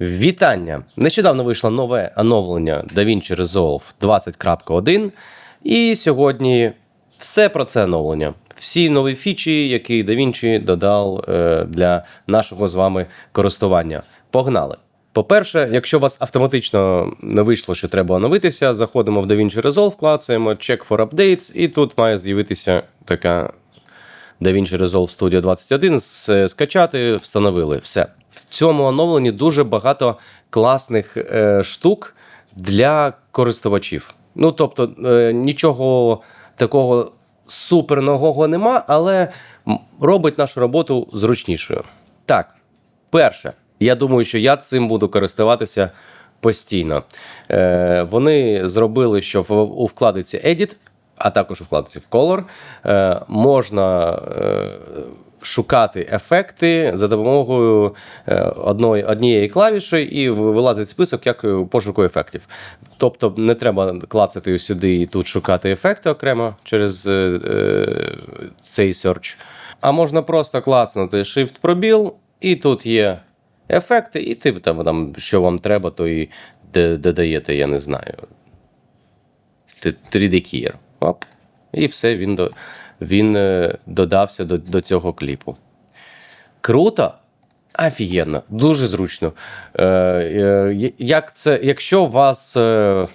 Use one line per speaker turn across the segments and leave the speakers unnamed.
Вітання! Нещодавно вийшло нове оновлення DaVinci Resolve 20.1. І сьогодні все про це оновлення. Всі нові фічі, які DaVinci додав е, для нашого з вами користування. Погнали! По-перше, якщо у вас автоматично не вийшло, що треба оновитися, заходимо в DaVinci Resolve, клацаємо Check for Updates, і тут має з'явитися така DaVinci Resolve Studio 21, скачати, встановили. Все. В цьому оновленні дуже багато класних е, штук для користувачів. Ну, тобто, е, нічого такого супер нового нема, але робить нашу роботу зручнішою. Так, перше, я думаю, що я цим буду користуватися постійно. Е, вони зробили, що в, у вкладиці Edit, а також у вкладиці в Color, е, можна е, шукати ефекти за допомогою е, одної, однієї клавіші, і вилазить список як е, пошуку ефектів. Тобто не треба клацати сюди і тут шукати ефекти окремо через е, е, цей search. А можна просто клацнути Shift пробіл, і тут є ефекти, і ти там, там що вам треба, то і додаєте, я не знаю. 3D Keyer. Оп. І все, він, до, він е, додався до, до цього кліпу. Круто. Офігенно, дуже зручно. Е, е, як це, якщо у вас е,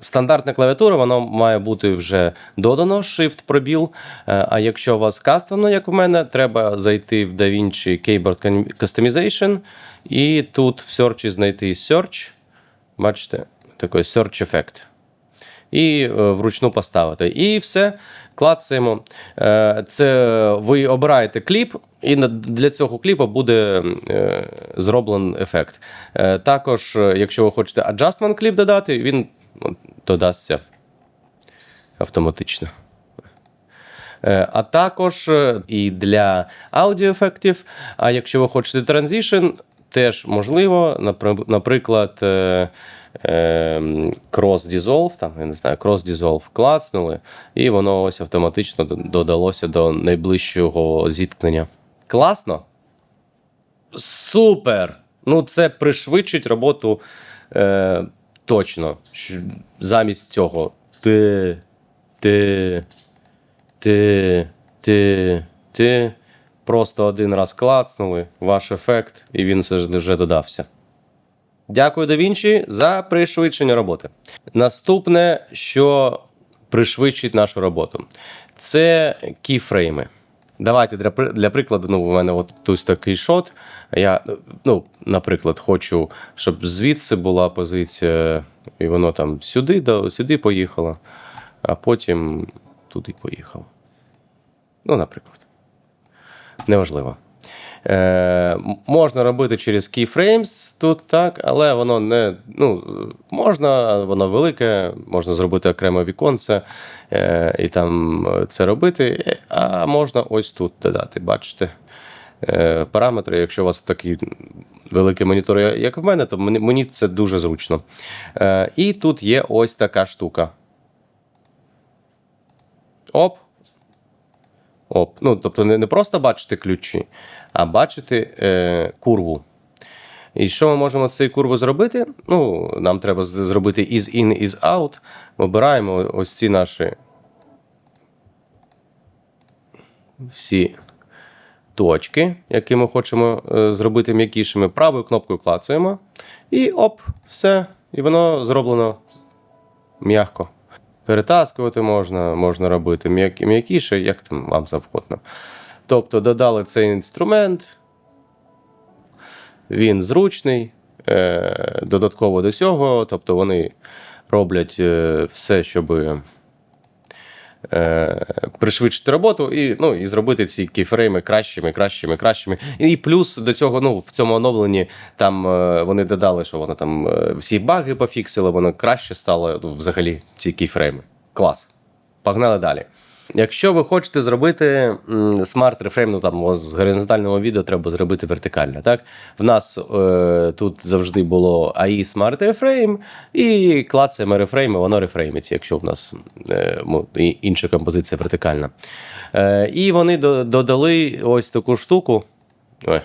стандартна клавіатура, воно має бути вже додано Shift пробіл. Е, а якщо у вас кастомно, як в мене, треба зайти в DaVinci Keyboard Customization і тут в Search знайти Search. Бачите, такий Search Effect і е, вручну поставити. І все, клацаємо. Е, Це ви обираєте кліп, і для цього кліпу буде е, зроблений ефект. Е, Також, якщо ви хочете adjustment кліп додати, він додасться автоматично. А також і для аудіоефектів. А якщо ви хочете транзишн, теж можливо, наприклад, е, е, Cross Dissolve, там, я не знаю, Cross Dissolve клацнули, і воно ось автоматично додалося до найближчого зіткнення. Класно? Супер! Ну, це пришвидшить роботу е, точно. Замість цього. Ти, ти, ти, ти, ти. Просто один раз клацнули, ваш ефект, і він все вже додався. Дякую DaVinci за пришвидшення роботи. Наступне, що пришвидшить нашу роботу, це кіфрейми. Давайте для, для прикладу, ну, у мене от тут такий шот. Я, ну, наприклад, хочу, щоб звідси була позиція, і воно там сюди, до- сюди поїхало, а потім туди поїхало. Ну, наприклад. Неважливо. Е, можна робити через keyframes тут так, але воно не. Ну, можна, воно велике, можна зробити окреме віконце е, і там е, це робити. Е, А можна ось тут додати, бачите. Е, параметри, якщо у вас такий великий монітор, як в мене, то мені, це дуже зручно. Е, і тут є ось така штука. Оп. Оп. Ну, тобто не, не просто бачити ключі, а бачити е, курву. І що ми можемо з цією курвою зробити? Ну, нам треба зробити is in, is out. Вибираємо ось ці наші всі точки, які ми хочемо е, зробити м'якішими. Правою кнопкою клацаємо. І оп, все. І воно зроблено м'яко. Перетаскувати можна, можна робити м'як- м'якіше, як там вам завгодно. Тобто додали цей інструмент, він зручний, е, додатково до цього, тобто вони роблять е, все, щоб е, пришвидшити роботу і, ну, і зробити ці кейфрейми кращими, кращими, кращими. І плюс до цього, ну, в цьому оновленні там е, вони додали, що воно там е, всі баги пофіксили, воно краще стало ну, взагалі ці кейфрейми. Клас. Погнали далі. Якщо ви хочете зробити смарт рефрейм, ну там з горизонтального відео треба зробити вертикальне. Так? В нас е, тут завжди було AI Smart Reframe, і клацаємо рефрейм, і воно рефреймить, якщо в нас е, інша композиція вертикальна. Е, і вони додали ось таку штуку. Ой,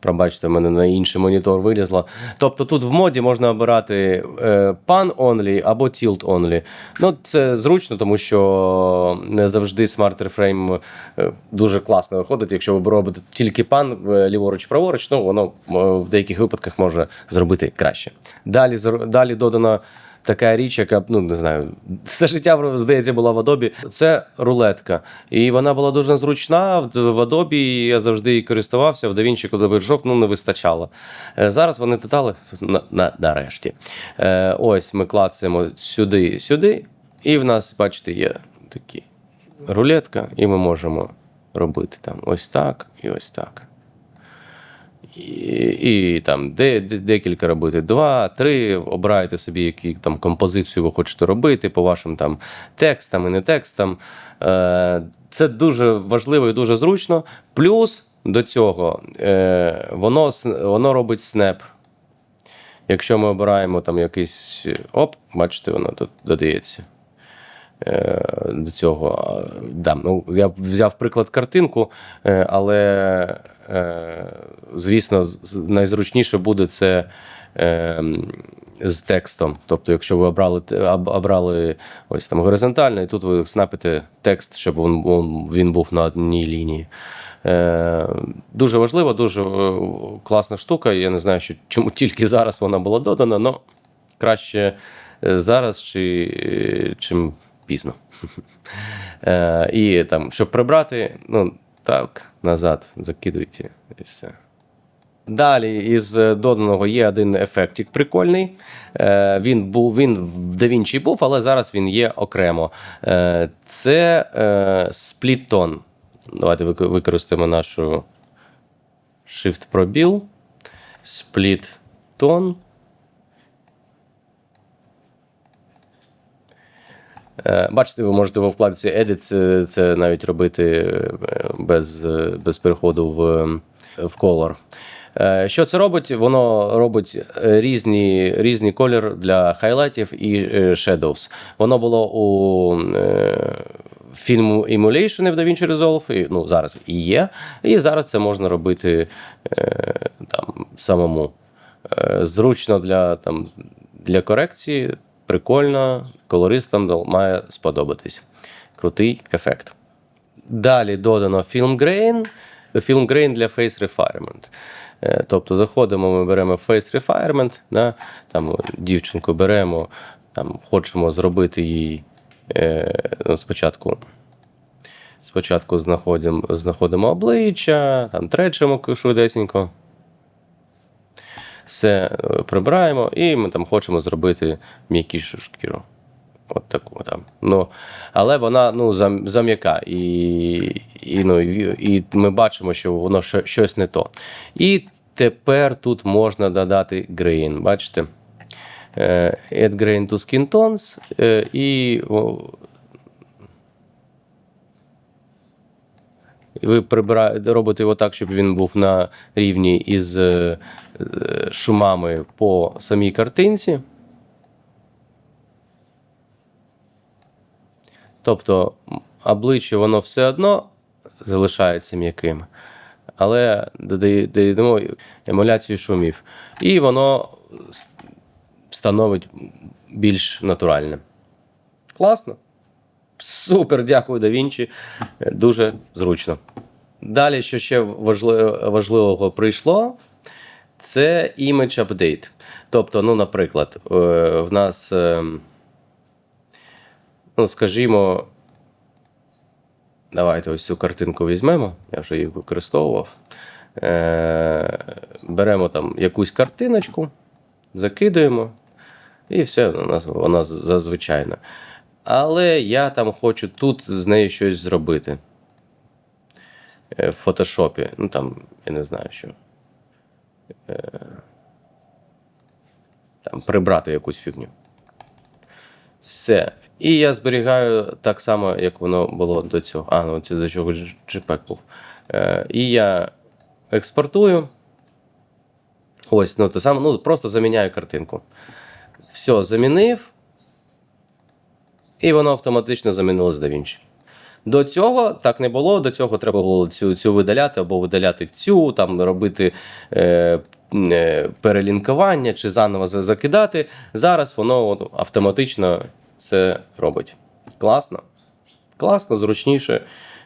Пробачте, в мене на інший монітор вилізло. Тобто тут в моді можна обирати е, Pan Only або Tilt Only. Ну, це зручно, тому що не завжди Smart Reframe е, дуже класно виходить. Якщо ви робите тільки Pan е, ліворуч-праворуч, ну воно в деяких випадках може зробити краще. Далі, далі додано така річ, яка ну не знаю, все життя здається була в Adobe. Це рулетка. І вона була дуже зручна. В Adobe я завжди її користувався. В DaVinci, коли прийшов, ну не вистачало. Е, Зараз вони додали на, на, нарешті. Е, ось ми клацаємо сюди, сюди, і в нас, бачите, є такі рулетка, і ми можемо робити там ось так і ось так. І, і там де, де, декілька робити, два, три, обирайте собі, які там композицію ви хочете робити по вашим там текстам і не текстам. Е, це дуже важливо і дуже зручно. Плюс до цього е, воно, воно робить снеп. Якщо ми обираємо там якийсь. Оп, бачите, воно тут додається е, до цього. Да, ну, я взяв приклад картинку, е, але, е, звісно, з- з- найзручніше буде це е, з текстом. Тобто, якщо ви обрали, обрали ось там горизонтально, і тут ви снапите текст, щоб він, він, був на одній лінії. Е, дуже важливо, дуже е, класна штука. Я не знаю, що, чому тільки зараз вона була додана, але краще е, зараз чи, е, чим пізно. Е, і там, щоб прибрати, ну так, назад закидуйте і все. Далі із е, доданого є один ефектик прикольний. Е, Він був він в DaVinci був, але зараз він є окремо. Е, Це е. Давайте використаємо нашу Shift пробіл. Спліт-тон. Бачите, ви можете во вкладці Edit це, це навіть робити е, без, е, без переходу в, в Color. Е, Що це робить? Воно робить е, різні, різні колір для хайлайтів і е, shadows. Воно було у е, фільму Emulation в DaVinci Resolve, і, ну, зараз і є. І зараз це можна робити е, там, самому. Е, Зручно для, там, для корекції, прикольно, колористам має сподобатись. Крутий ефект. Далі додано Film Grain. Film Grain для Face Refinement. Е, Тобто заходимо, ми беремо Face Refinement, да, там дівчинку беремо, там, хочемо зробити їй е, ну, спочатку. Спочатку знаходимо, знаходимо обличчя, там тречимо швидесенько все е, прибираємо, і ми там хочемо зробити м'якішу шкіру. От таку там. Ну, але вона ну, зам'яка. І, і, ну, і, ми бачимо, що воно щось не то. І тепер тут можна додати grain. Бачите? Е, Add grain to skin tones. е, І ви прибираєте, робите його так, щоб він був на рівні із шумами по самій картинці. Тобто обличчя воно все одно залишається м'яким, але додаємо емуляцію шумів. І воно становить більш натуральним. Класно. Супер, дякую, DaVinci. Дуже зручно. Далі, що ще важливого прийшло, це image update. Тобто, ну, наприклад, е, в нас, е, ну, скажімо, давайте ось цю картинку візьмемо, я вже її використовував. Е, Беремо там якусь картиночку, закидуємо, і все, у вона зазвичайна. Але я там хочу тут з нею щось зробити. В фотошопі. Ну там, я не знаю що. Е, Там прибрати якусь фігню. Все. І я зберігаю так само, як воно було до цього. А, ну це до чого JPEG був. Е, І я експортую. Ось, ну те саме, ну просто заміняю картинку. Все, замінив. І воно автоматично замінилось DaVinci. До цього так не було. До цього треба було цю, цю видаляти або видаляти цю, там робити е, е, перелінкування чи заново закидати. Зараз воно автоматично це робить. Класно. Класно, зручніше,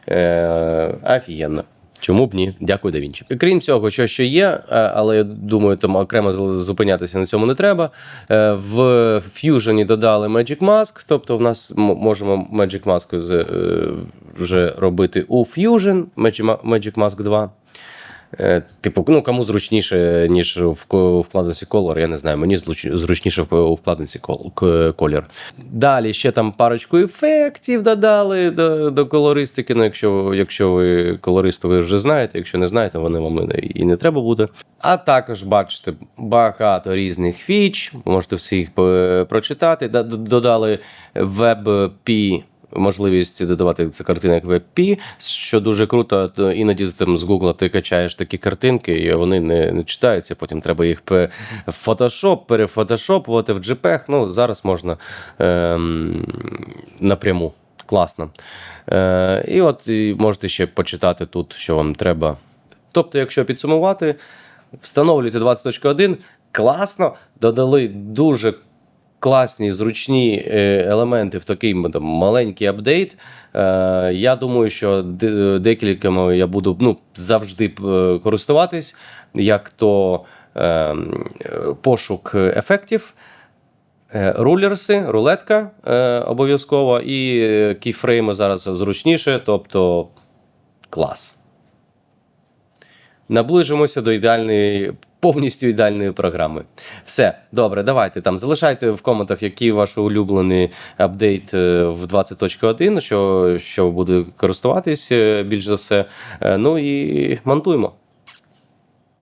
е, офігенно. Чому б ні? Дякую, DaVinci. Крім цього, що ще є, е, але я думаю, там окремо зупинятися на цьому не треба. Е, В Fusion додали Magic Mask, тобто в нас можемо Magic Mask е, вже робити у Fusion, Magic Mask 2. Е, Типу, ну кому зручніше, ніж в вкладинці Color, я не знаю. Мені зручніше у вкладинці кол- колір. Далі ще там парочку ефектів додали до, до колористики. Ну, якщо, якщо ви колорист, ви вже знаєте. Якщо не знаєте, вони вам і- не треба буде. А також бачите багато різних фіч. Можете всі їх прочитати. Додали WebP можливість додавати ці картини як WebP, що дуже круто. То іноді там з Google ти качаєш такі картинки, і вони не, не читаються. Потім треба їх в перефотошопувати в JPEG. Ну, зараз можна ем, напряму. Класно. Е, і от і можете ще почитати тут, що вам треба. Тобто, якщо підсумувати, встановлюєте 20.1, класно, додали дуже класні, зручні е, елементи в такий там, маленький апдейт. Е, Я думаю, що де- декількома я буду ну, завжди е, користуватись, як то е, е, пошук ефектів. Е, Рулерси, рулетка е, обов'язково, і е, кейфрейми зараз зручніше, тобто клас. Наближимося до ідеальної, повністю ідеальної програми. Все, добре, давайте там залишайте в коментах, який ваш улюблений апдейт е, в 20.1, що, що буде користуватись е, більш за все. Е, Ну і монтуємо.